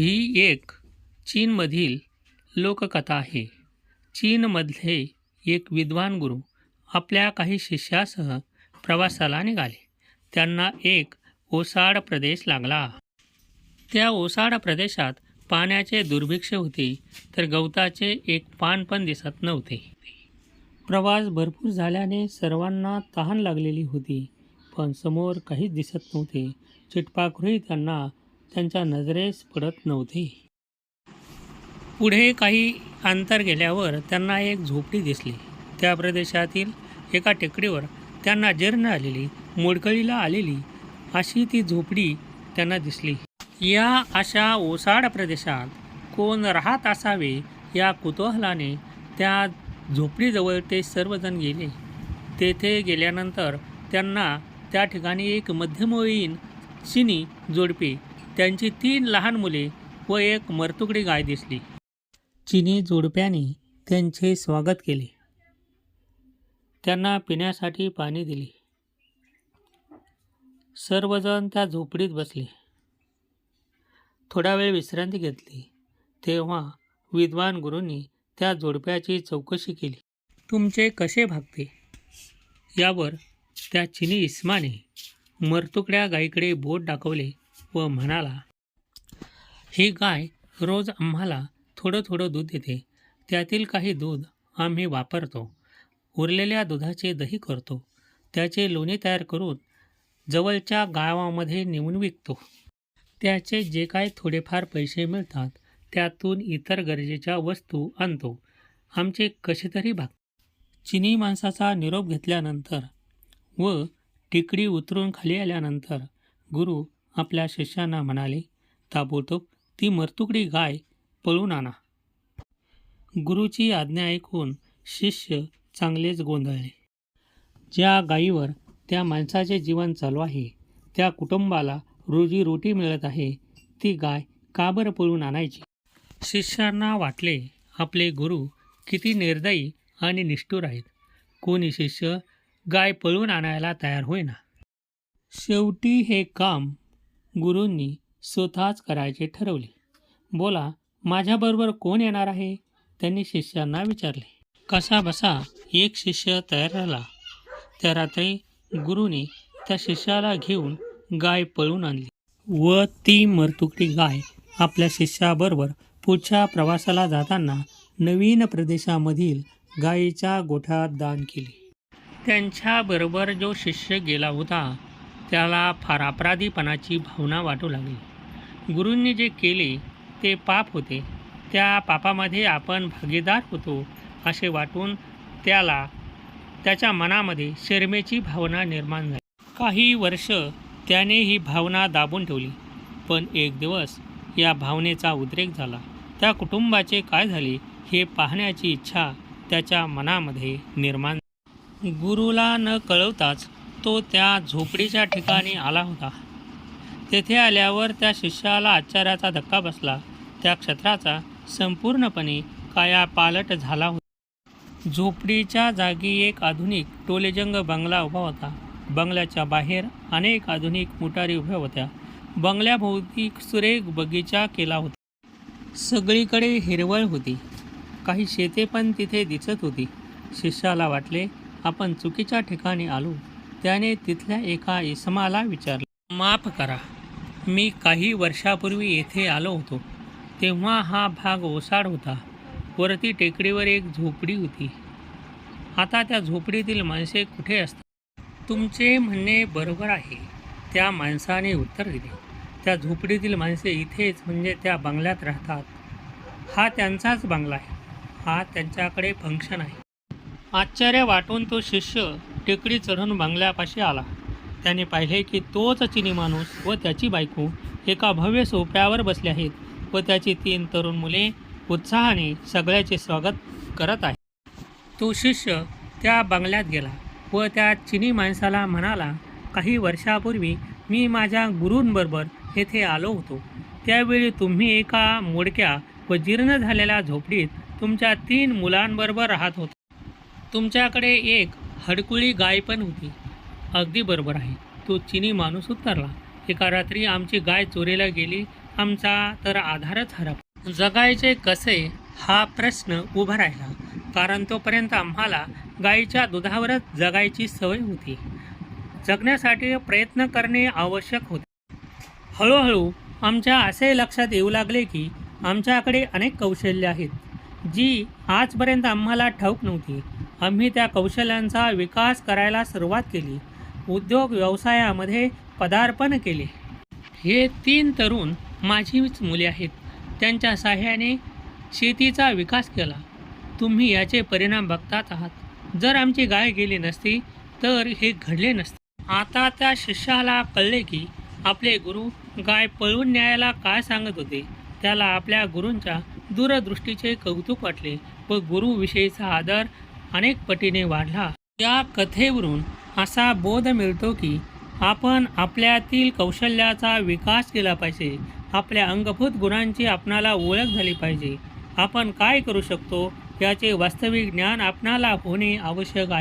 ही एक चीनमधील लोककथा आहे. चीनमधले एक विद्वान गुरु आपल्या काही शिष्यासह प्रवासाला निघाले. त्यांना एक ओसाड प्रदेश लागला. त्या ओसाड प्रदेशात पाण्याचे दुर्भिक्ष होते तर गवताचे एक पान पण दिसत नव्हते. प्रवास भरपूर झाल्याने सर्वांना तहान लागलेली होती पण समोर काहीच दिसत नव्हते. चिटपाखरूही त्यांना त्यांच्या नजरेस पडत नव्हते. पुढे काही अंतर गेल्यावर त्यांना एक झोपडी दिसली. त्या प्रदेशातील एका टेकडीवर त्यांना जीर्ण आलेली मोडकळीला आलेली अशी ती झोपडी त्यांना दिसली. या अशा ओसाड प्रदेशात कोण राहत असावे या कुतूहलाने त्या झोपडीजवळ ते सर्वजण गेले. तेथे गेल्यानंतर त्यांना त्या ठिकाणी एक मध्यमवयीन चिनी जोडपे त्यांची तीन लहान मुले व एक मरतुकडी गाय दिसली. चिनी जोडप्याने त्यांचे स्वागत केले. त्यांना पिण्यासाठी पाणी दिले. सर्वजण त्या झोपडीत बसले. थोडा वेळ विश्रांती घेतली. तेव्हा विद्वान गुरूंनी त्या जोडप्याची चौकशी केली. तुमचे कसे भागते? यावर त्या चिनी इस्माने मरतुकड्या गायीकडे बोट दाखवले. व म्हणाला ही गाय रोज आम्हाला थोडं थोडं दूध देते. त्यातील काही दूध आम्ही वापरतो. उरलेल्या दुधाचे दही करतो. त्याचे लोणी तयार करून जवळच्या गावामध्ये नेऊन विकतो. त्याचे जे काही थोडेफार पैसे मिळतात त्यातून इतर गरजेच्या वस्तू आणतो. आमचे कसे तरी भाग. चिनी माणसाचा निरोप घेतल्यानंतर व टिकडी उतरून खाली आल्यानंतर गुरु आपल्या शिष्यांना म्हणाले ताबोतोब ती मरतुकडी गाय पळून आणा. गुरुची आज्ञा ऐकून शिष्य चांगलेच गोंधळले. ज्या गायीवर त्या माणसाचे जीवन चालू आहे त्या कुटुंबाला रोजीरोटी मिळत आहे ती गाय का बरं पळून आणायची? शिष्यांना वाटले आपले गुरु किती निर्दयी आणि निष्ठुर आहेत. कोणी शिष्य गाय पळून आणायला तयार होईना. शेवटी हे काम गुरूंनी स्वतःच करायचे ठरवले. बोला माझ्याबरोबर कोण येणार आहे? त्यांनी शिष्यांना विचारले. कसा बसा एक शिष्य तयार झाला त्या रात्री गुरुने त्या शिष्याला घेऊन गाय पळून आणली. व ती मरतुकडी गाय आपल्या शिष्याबरोबर पुढच्या प्रवासाला जाताना नवीन प्रदेशामधील गायीच्या गोठ्यात दान केली. त्यांच्याबरोबर जो शिष्य गेला होता त्याला फार अपराधीपणाची भावना वाटू लागली. गुरूंनी जे केले ते पाप होते. त्या पापामध्ये आपण भागीदार होतो असे वाटून त्याला त्याच्या मनामध्ये शर्मेची भावना निर्माण झाली. काही वर्ष त्याने ही भावना दाबून ठेवली. पण एक दिवस या भावनेचा उद्रेक झाला. त्या कुटुंबाचे काय झाले हे पाहण्याची इच्छा त्याच्या मनामध्ये निर्माण गुरुला न कळवताच तो त्या झोपडीच्या ठिकाणी आला होता. तेथे आल्यावर त्या शिष्याला आश्चर्याचा धक्का बसला. त्या क्षेत्राचा संपूर्णपणे कायापालट झाला होता. झोपडीच्या जागी एक आधुनिक टोलेजंग बंगला उभा होता. बंगल्याच्या बाहेर अनेक आधुनिक मोटारी उभ्या होत्या. बंगल्याभोवती सुरेख बगीचा केला होता. सगळीकडे हिरवळ होती. काही शेते पण तिथे दिसत होती. शिष्याला वाटले आपण चुकीच्या ठिकाणी आलो. त्याने तिथल्या एका इसमाला विचारले माफ करा मी काही वर्षापूर्वी येथे आलो होतो. तेव्हा हा भाग ओसाड होता. वरती टेकडीवर एक झोपडी होती. आता त्या झोपडीतील माणसे कुठे असतात? तुमचे म्हणणे बरोबर आहे. त्या माणसाने उत्तर दिले. त्या झोपडीतील माणसे इथेच म्हणजे त्या बंगल्यात राहतात. हा त्यांचाच बंगला आहे. हा त्यांच्याकडे फंक्शन आहे. आश्चर्य वाटून तो शिष्य टेकडी चढून बंगल्यापाशी आला. त्याने पाहिले की तोच चिनी माणूस व त्याची बायको एका भव्य सोप्यावर बसले आहेत व त्याची तीन तरुण मुले उत्साहाने सगळ्याचे स्वागत करत आहे तो शिष्य त्या बंगल्यात गेला व त्या चिनी माणसाला म्हणाला काही वर्षापूर्वी मी माझ्या गुरूंबरोबर येथे आलो होतो. त्यावेळी तुम्ही एका मोडक्या व जीर्ण झालेल्या झोपडीत तुमच्या तीन मुलांबरोबर राहत होता. तुमच्याकडे एक हडकुळी गाय पण होती. अगदी बरोबर आहे. तो चिनी माणूस उतरला. एका रात्री आमची गाय चोरीला गेली. आमचा तर आधारच हरप जगायचे कसे? हा प्रश्न उभा राहिला. कारण तोपर्यंत आम्हाला गायीच्या दुधावरच जगायची सवय होती. जगण्यासाठी प्रयत्न करणे आवश्यक होते. हळूहळू आमच्या असे लक्षात येऊ लागले की आमच्याकडे अनेक कौशल्य आहेत जी आजपर्यंत आम्हाला ठाऊक नव्हती. आम्ही त्या कौशल्यांचा विकास करायला सुरुवात केली. उद्योग व्यवसायामध्ये पदार्पण केले. हे तीन तरुण माझीच मुले आहेत. त्यांच्या साह्याने शेतीचा विकास केला. तुम्ही याचे परिणाम बघतात आहात. जर आमची गाय गेली नसती तर हे घडले नसते. आता त्या शिष्याला कळले की आपले गुरु गाय पळवून न्यायला काय सांगत होते त्याला आपल्या गुरूंच्या दूरदृष्टीचे कौतुक वाटले व गुरुविषयीचा आदर अनेक पटीने वाढला. या कथेवरून असा बोध मिळतो की आपण आपल्यातील कौशल्याचा विकास केला पाहिजे. आपल्या अंगभूत गुणांची आपणाला ओळख झाली पाहिजे. आपण काय करू शकतो? याचे वास्तविक ज्ञान आपणाला होणे आवश्यक आहे.